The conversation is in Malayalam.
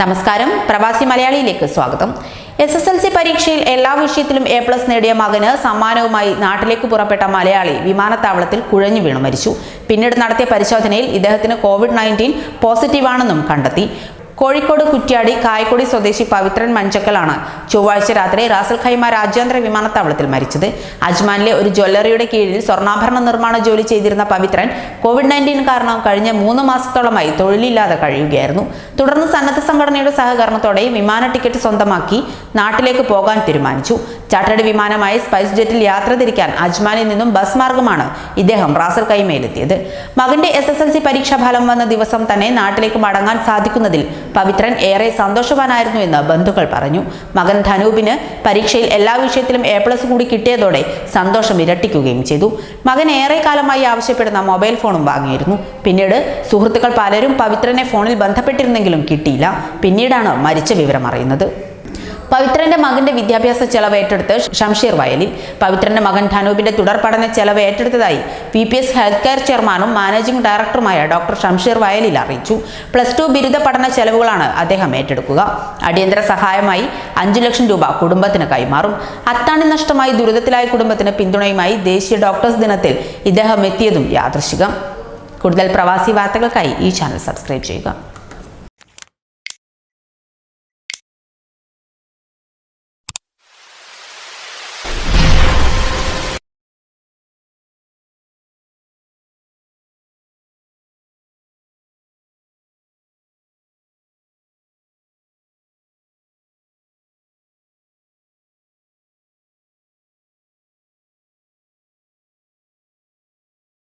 നമസ്കാരം. പ്രവാസി മലയാളിയിലേക്ക് സ്വാഗതം. എസ് എസ് എൽ സി പരീക്ഷയിൽ എല്ലാ വിഷയത്തിലും എ പ്ലസ് നേടിയ മകന് സമ്മാനവുമായി നാട്ടിലേക്ക് പുറപ്പെട്ട മലയാളി വിമാനത്താവളത്തിൽ കുഴഞ്ഞു വീണു മരിച്ചു. പിന്നീട് നടത്തിയ പരിശോധനയിൽ ഇദ്ദേഹത്തിന് കോവിഡ് നയന്റീൻ പോസിറ്റീവാണെന്നും കണ്ടെത്തി. കോഴിക്കോട് കുറ്റ്യാടി കായക്കൊടി സ്വദേശി പവിത്രൻ മഞ്ചക്കലാണ്. ചൊവ്വാഴ്ച രാത്രി റാസൽ ഖൈമ രാജ്യാന്തര വിമാനത്താവളത്തിൽ മരിച്ചത്. അജ്മാനിലെ ഒരു ജ്വല്ലറിയുടെ കീഴിൽ സ്വർണാഭരണ നിർമ്മാണ ജോലി ചെയ്തിരുന്ന പവിത്രൻ കോവിഡ് നയന്റീൻ കാരണം കഴിഞ്ഞ മൂന്ന് മാസത്തോളമായി തൊഴിലില്ലാതെ കഴിയുകയായിരുന്നു. തുടർന്ന് സന്നദ്ധ സംഘടനയുടെ സഹകരണത്തോടെ വിമാന ടിക്കറ്റ് സ്വന്തമാക്കി നാട്ടിലേക്ക് പോകാൻ തീരുമാനിച്ചു. ചാർട്ടേഡ് വിമാനമായ സ്പൈസ് ജെറ്റിൽ യാത്ര തിരിക്കാൻ അജ്മാനിൽ നിന്നും ബസ് മാർഗമാണ് ഇദ്ദേഹം റാസൽ കൈമയിലെത്തിയത് മകന്റെ എസ് എസ് എൽ സി പരീക്ഷാ ഫലം വന്ന ദിവസം തന്നെ നാട്ടിലേക്ക് മടങ്ങാൻ സാധിക്കുന്നതിൽ പവിത്രൻ ഏറെ സന്തോഷവാനായിരുന്നു എന്ന് ബന്ധുക്കൾ പറഞ്ഞു. മകൻ ധനൂപിന് പരീക്ഷയിൽ എല്ലാ വിഷയത്തിലും എ പ്ലസ് കൂടി കിട്ടിയതോടെ സന്തോഷം ഇരട്ടിക്കുകയും ചെയ്തു. മകൻ ഏറെ കാലമായി ആവശ്യപ്പെടുന്ന മൊബൈൽ ഫോണും വാങ്ങിയിരുന്നു. പിന്നീട് സുഹൃത്തുക്കൾ പലരും പവിത്രനെ ഫോണിൽ ബന്ധപ്പെട്ടിരുന്നെങ്കിലും കിട്ടിയില്ല. പിന്നീടാണ് മരിച്ച വിവരം അറിയുന്നത്. പവിത്രന്റെ മകന്റെ വിദ്യാഭ്യാസ ചെലവ് ഏറ്റെടുത്ത് ഷംഷീർ വയലിൽ. പവിത്രന്റെ മകൻ ധനൂപിന്റെ തുടർ പഠന ചെലവ് ഏറ്റെടുത്തതായി V P S health care ചെയർമാനും മാനേജിംഗ് ഡയറക്ടറുമായ ഡോക്ടർ ഷംഷീർ വയലിൽ അറിയിച്ചു. പ്ലസ് ടു ബിരുദ പഠന ചെലവുകളാണ് അദ്ദേഹം ഏറ്റെടുക്കുക. അടിയന്തര സഹായമായി അഞ്ചു ലക്ഷം രൂപ കുടുംബത്തിന് കൈമാറും. അത്താണി നഷ്ടമായി ദുരിതത്തിലായ കുടുംബത്തിന് പിന്തുണയുമായി ദേശീയ ഡോക്ടേഴ്സ് ദിനത്തിൽ ഇദ്ദേഹം എത്തിയതും യാദൃശികം. കൂടുതൽ പ്രവാസി വാർത്തകൾക്കായി ഈ ചാനൽ സബ്സ്ക്രൈബ് ചെയ്യുക.